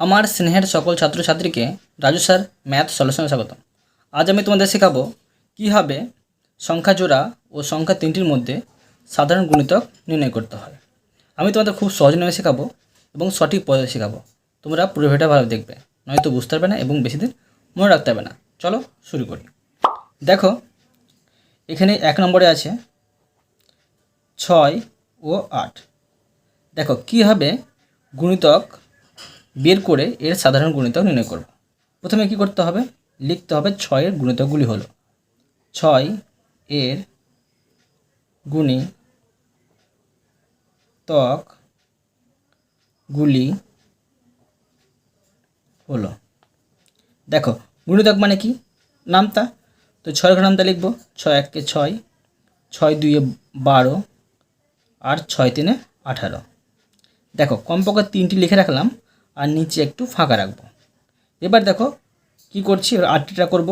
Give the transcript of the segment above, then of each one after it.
আমার স্নেহের সকল ছাত্রছাত্রীকে রাজু স্যার ম্যাথ সলিউশনে স্বাগত আজ আমি তোমাদের শেখাবো কীভাবে সংখ্যা জোড়া ও সংখ্যা তিনটির মধ্যে সাধারণ গুণিতক নির্ণয় করতে হয়। আমি তোমাদের খুব সহজ নিয়মে শেখাবো এবং সঠিক পদ্ধতি শেখাবো। তোমরা পুরো ভালো দেখবে, নয়তো বুঝতে পারবে না এবং বেশি দিন মনে রাখতে পারবে না। চলো শুরু করি। দেখো, এখানে এক নম্বরে আছে ছয় ও আট। দেখো, কীভাবে গুণিতক বের করে এর সাধারণ গুণিতক নির্ণয় করব। প্রথমে কি করতে হবে? লিখতে হবে ছয়ের গুণিতকগুলি হলো, ছয় এর গুণি তক গুলি হলো। দেখো, গুণিতক মানে কি? নামতা। তো ছয় ঘর লিখব। ছয় এককে ছয় ছয় দুইয়ে বারো, আর ছয় তিনে আঠারো। দেখো, কমপক্ষে তিনটি লিখে রাখলাম। আর নিচে একটু ফাঁকা রাখব। এবার দেখো কি করছি আটটা করব।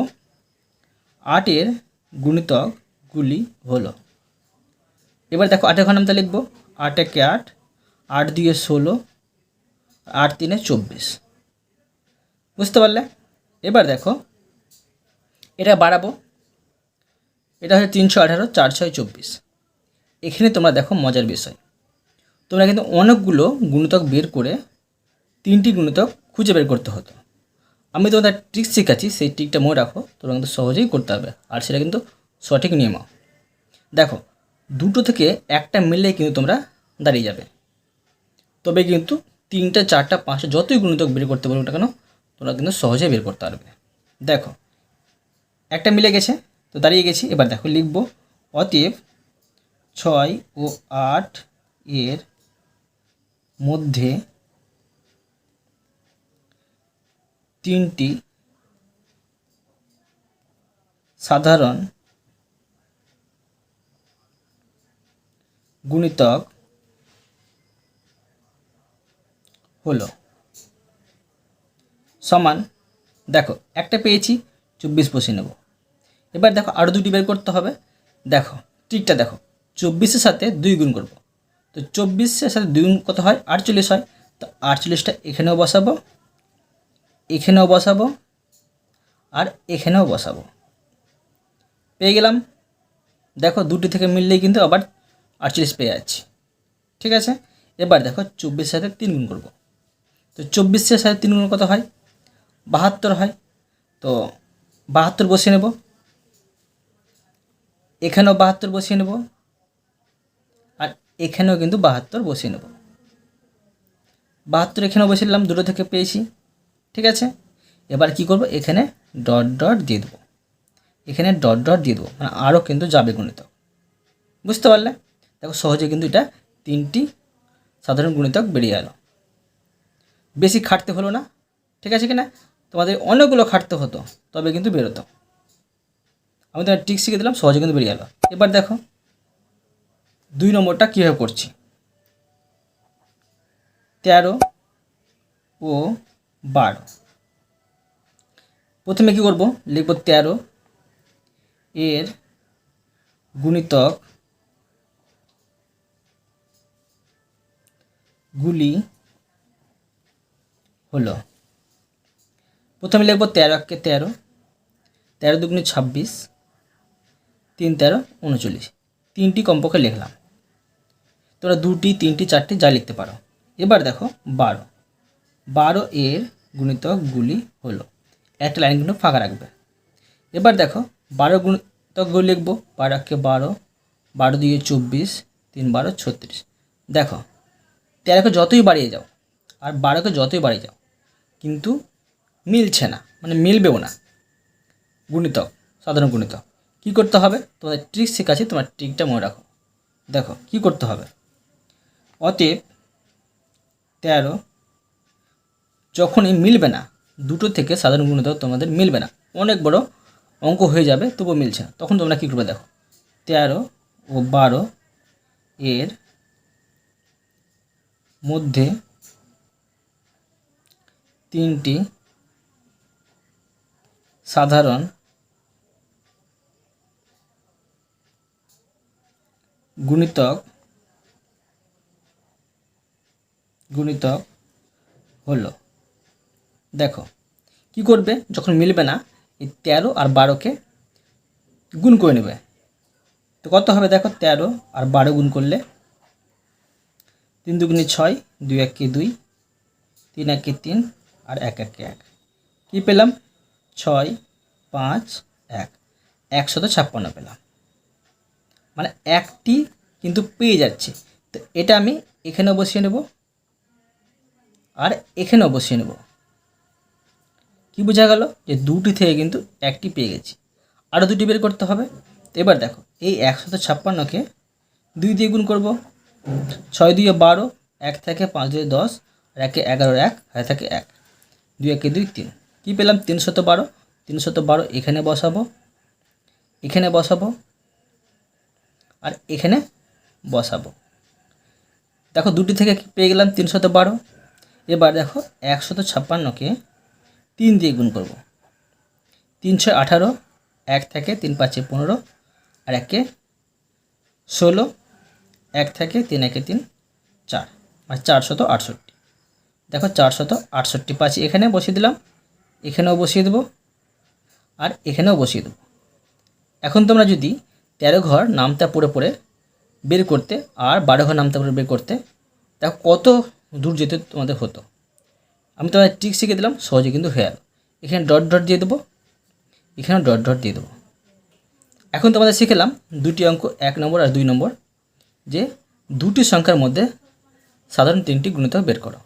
আটের গুণিতকগুলি হলো। এবার দেখো আটের ঘর নামটা লিখব। আট একে আট আট দুইয়ে ষোলো, আট তিনে চব্বিশ। বুঝতে পারলে? এবার দেখো এটা বাড়াবো। এটা হচ্ছে তিনশো আঠারো চার ছয় চব্বিশ। এখানে তোমরা দেখো মজার বিষয়। তোমরা কিন্তু অনেকগুলো গুণিতক বের করে তিনটি গুণিতক খুঁজে বের করতে হতো। আমি তোমাদের ট্রিক শেখাচ্ছি, সেই ট্রিকটা মনে রাখো, তোমরা কিন্তু সহজেই করতে হবে আর সেটা কিন্তু সঠিক নিয়ম দেখো, দুটো থেকে একটা মিললেই কিন্তু তোমরা দাঁড়িয়ে যাবে। তবে কিন্তু তিনটা, চারটা, পাঁচটা যতই গুণিতক বের করতে পারবে না কেন, তোমরা কিন্তু সহজে বের করতে পারবে। দেখো, একটা মিলে গেছে, তো দাঁড়িয়ে গেছি, এবার দেখো লিখব, অতএব ছয় ও আট এর মধ্যে তিনটি সাধারণ গুণিতক হলো সমান, দেখো, একটা পেয়েছি, চব্বিশ বসে নেব। এবার দেখো আরও দুটি বের করতে হবে। দেখো ট্রিকটা দেখো, চব্বিশের সাথে দুই গুণ করব। তো চব্বিশের সাথে দুই গুণ কত হয়? আটচল্লিশ হয়। তো আটচল্লিশটা এখানেও বসাবো এখানেও বসাবো আর এখানেও বসাবো। পেয়ে গেলাম। দেখো, দুটি থেকে মিললেই কিন্তু আবার আটচল্লিশ পেয়ে যাচ্ছি। ঠিক আছে? এবার দেখো চব্বিশ সাথে তিন গুণ করব। তো চব্বিশের সাথে তিন গুণ কত হয়? বাহাত্তর হয়। তো বাহাত্তর বসিয়ে নেব। এখানেও বাহাত্তর বসিয়ে নেব। আর এখানেও কিন্তু বাহাত্তর বসিয়ে নেব। বাহাত্তর এখানেও বসিয়ে নিলাম দুটো থেকে পেয়েছি। ঠিক আছে? এবার কি করব? এখানে ডট ডট দিয়ে দেবো। এখানে ডট ডট দিয়ে দেবো। মানে আরও কিন্তু যাবে গণিত বুঝতে পারলে? দেখো সহজে কিন্তু এটা তিনটি সাধারণ গুণিতক বেরিয়ে গেল বেশি খাটতে হলো না। ঠিক আছে কি না তোমাদের অনেকগুলো খাটতে হতো, তবে কিন্তু বেরোতো। আমি তোমার ট্রিক শিখে দিলাম, সহজে কিন্তু বেরিয়ে গেল এবার দেখো, দুই নম্বরটা কীভাবে করছি? তেরো ও বারো। প্রথমে কি করব? লিখব তেরো। এর গুণিতক গুলি হলো। প্রথমে লিখব তেরো, একে তেরো। তেরো দুগুণে ছাব্বিশ। তিন, তেরো, উনচল্লিশ। তিনটি কমপক্ষে লিখলাম। তোমরা দুটি, তিনটি, চারটি যা লিখতে পারো। এবার দেখো, বারো। বারো এর গুণিতকগুলি হলো। একটা লাইন কিন্তু ফাঁকা রাখবে। এবার দেখো, বারো গুণিতকগুলি লিখব। বারো একে বারো বারো দিয়ে চব্বিশ, তিন বারো ছত্রিশ। দেখো, তেরোকে যতই বাড়িয়ে যাও আর বারোকে যতই বাড়িয়ে যাও, কিন্তু মিলছে না মানে মিলবেও না গুণিতক, সাধারণ গুণিতক। কী করতে হবে? তোমাদের ট্রিক শেখাচ্ছি, তোমার ট্রিকটা মনে রাখো। দেখো, কি করতে হবে? অতএব তেরো যখনই মিলবে না, দুটো থেকে সাধারণ গুণিতক তোমাদের মিলবে না। অনেক বড় অঙ্ক হয়ে যাবে, তবুও মিলছে না। তখন তোমরা কী করবে দেখো, তেরো ও বারো এর মধ্যে তিনটি সাধারণ গুণিতক গুণিতক হলো। দেখো, কি করবে? যখন মিলবে না, এই তেরো আর বারোকে গুণ করে নেবে। তো কত হবে দেখো? তেরো আর বারো গুণ করলে তিন দুগুণে ছয়, দুই একে দুই, তিন একে তিন আর এক একে এক। কী পেলাম? ছয়, পাঁচ, এক। একশত ছাপ্পান্ন পেলাম। মানে একটি কিন্তু পেয়ে যাচ্ছে। তো এটা আমি এখানেও বসিয়ে নেব। আর এখানেও বসিয়ে নেব। কি বোঝা গেল যে দুটি থেকে কিন্তু একটি পেয়ে গেছি। আরও দুটি বের করতে হবে। এবার দেখো, এই একশত ছাপ্পান্নকে দুই দিয়ে গুণ করব। ছয় দুইয়ে বারো, এক থেকে পাঁচ দুই দশ, আর একে এগারো এক হাতে থাকে এক। দুই একে দুই তিন। কী পেলাম? তিনশত বারো। তিনশত বারো এখানে বসাবো এখানে বসাবো, আর এখানে বসাবো। দেখো, দুটি থেকে পেয়ে গেলাম তিনশত বারো। এবার দেখো, একশত ছাপ্পান্নকে তিন দিয়ে গুণ করব। ছয় আঠারো, এক থেকে তিন পাঁচে পনেরো, আর একে ষোলো, এক থেকে তিন একে তিন, চার। আর চারশত আটষট্টি। দেখো চারশত আটষট্টি পাঁচে এখানে বসিয়ে দিলাম, এখানেও বসিয়ে দেবো, আর এখানেও বসিয়ে দেবো। এখন তোমরা যদি তেরো ঘর নামতা পড়ে পড়ে বের করতে আর বারো ঘর নামতা পড়ে বের করতে, দেখো কত দূর যেতে তোমাদের হতো। আমি তোমাদের ট্রিক শিখে দিলাম, সহজে কিন্তু হয়ে গেল। এখানে ডট ডট দিয়ে দেবো। এখানেও ডট ডট দিয়ে দেবো। এখন তোমাদের শিখেলাম দুটি অঙ্ক, এক নম্বর আর দুই নম্বর, যে দুটি সংখ্যার মধ্যে সাধারণ তিনটি গুণিতক বের করো।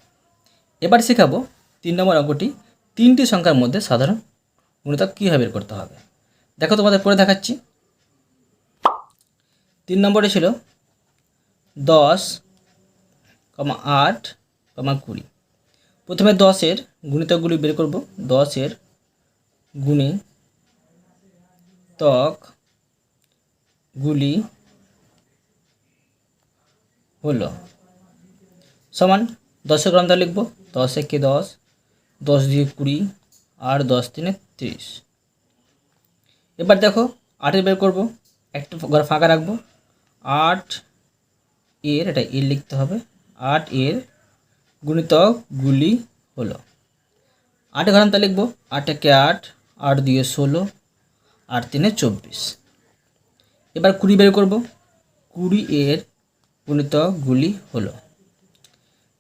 এবার শেখাবো তিন নম্বর অঙ্কটি, তিনটি সংখ্যার মধ্যে সাধারণ গুণিতক কীভাবে বের করতে হবে। দেখো তোমাদের পরে দেখাচ্ছি। তিন নম্বরে ছিল দশ, কমা আট, কমা কুড়ি। প্রথমে দশের গুণিতকগুলি বের করব। দশের গুণে তক গুলি হলো সমান দশের গ্রামটা লিখব। দশ একে দশ দশ দিয়ে কুড়ি, আর দশ তিনে তিরিশ। এবার দেখো আটের বের করব, একটা ঘর ফাঁকা রাখব। আট এর, এটা এর লিখতে হবে। আট এর গুণিতক গুলি হলো। আট ঘরান্তা লিখব। আট একে আট আট দিয়ে ষোলো, আট তিনে চব্বিশ। এবার কুড়ি বের করব। কুড়ি এর গুণিতক গুলি হলো।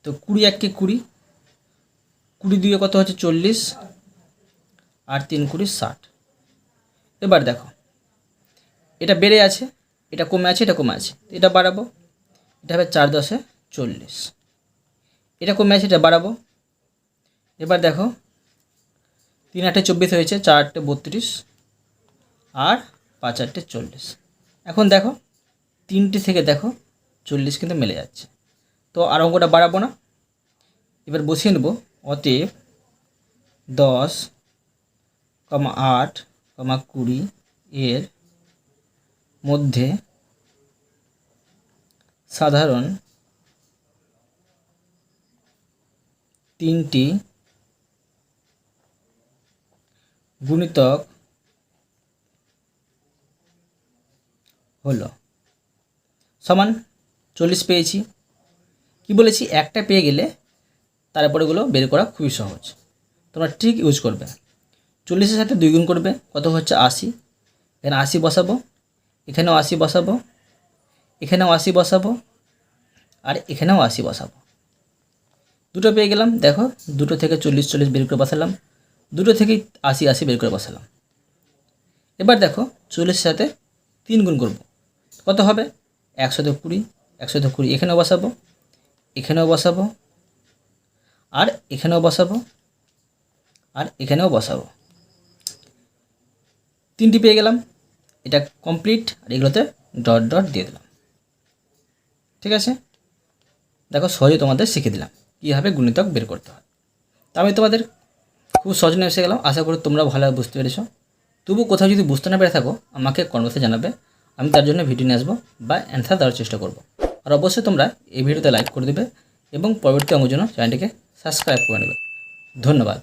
তো কুড়ি এককে কুড়ি কুড়ি দুয়ে কত হচ্ছে চল্লিশ আর তিন কুড়ি ষাট। এবার দেখো, এটা বেড়ে আছে, এটা কমে আছে, এটা কমে আছে, এটা বাড়াবো, এটা হবে চার দশে চল্লিশ। এটা কমে আছে এটা বাড়াবো। এবার দেখো, তিন আটে চব্বিশ হয়েছে, চার বত্রিশ, আর পাঁচ আটে চল্লিশ। এখন দেখো, তিনটে থেকে দেখো, চল্লিশ কিন্তু মেলে যাচ্ছে। তো আর অঙ্কটা বাড়াবো না। এবার বসিয়ে নেব, অতএব দশ, কমা আট, কমা কুড়ি এর মধ্যে সাধারণ তিনটি গুণিতক হলো, সমান চল্লিশ পেয়েছি। কি বলেছি? একটা পেয়ে গেলে তারপরেগুলো বের করা খুবই সহজ। তোমরা ঠিক ইউজ করবে। চল্লিশের সাথে দুই গুণ করবে, কত হচ্ছে? আশি। এখানে আশি বসাবো, এখানেও আশি বসাবো, এখানেও আশি বসাবো, আর এখানেও আশি বসাবো। দুটো পেয়ে গেলাম, দেখো, দুটো থেকে চল্লিশ চল্লিশ বের করে বসালাম, দুটো থেকেই আশি আশি বের করে বসালাম। এবার দেখো, চল্লিশের সাথে তিন গুণ করব। কত হবে? একশত কুড়ি একশত কুড়ি এখানেও বসাবো এখানেও বসাবো, আর এখানেও বসাবো, আর এখানেও বসাবো। তিনটি পেয়ে গেলাম, এটা কমপ্লিট আর এগুলোতে ডট ডট দিয়ে দিলাম। ঠিক আছে? দেখো সহজে তোমাদের শিখে দিলাম। কীভাবে গুণিতক বের করতে হয়। তা আমি তোমাদের খুব সজনে এসে গেলাম। আশা করি তোমরা ভালো বুঝতে পেরেছ। তবু কোথাও যদি বুঝতে না পেরে থাকো, আমাকে কর্মসে জানাবে। আমি তার জন্য ভিডিও নিয়ে আসব বা অ্যান্সার দেওয়ার চেষ্টা করব। আর অবশ্যই তোমরা এই ভিডিওতে লাইক করে দেবে এবং পরবর্তী অঙ্গের জন্য চ্যানেলটিকে সাবস্ক্রাইব করে নেবে। ধন্যবাদ।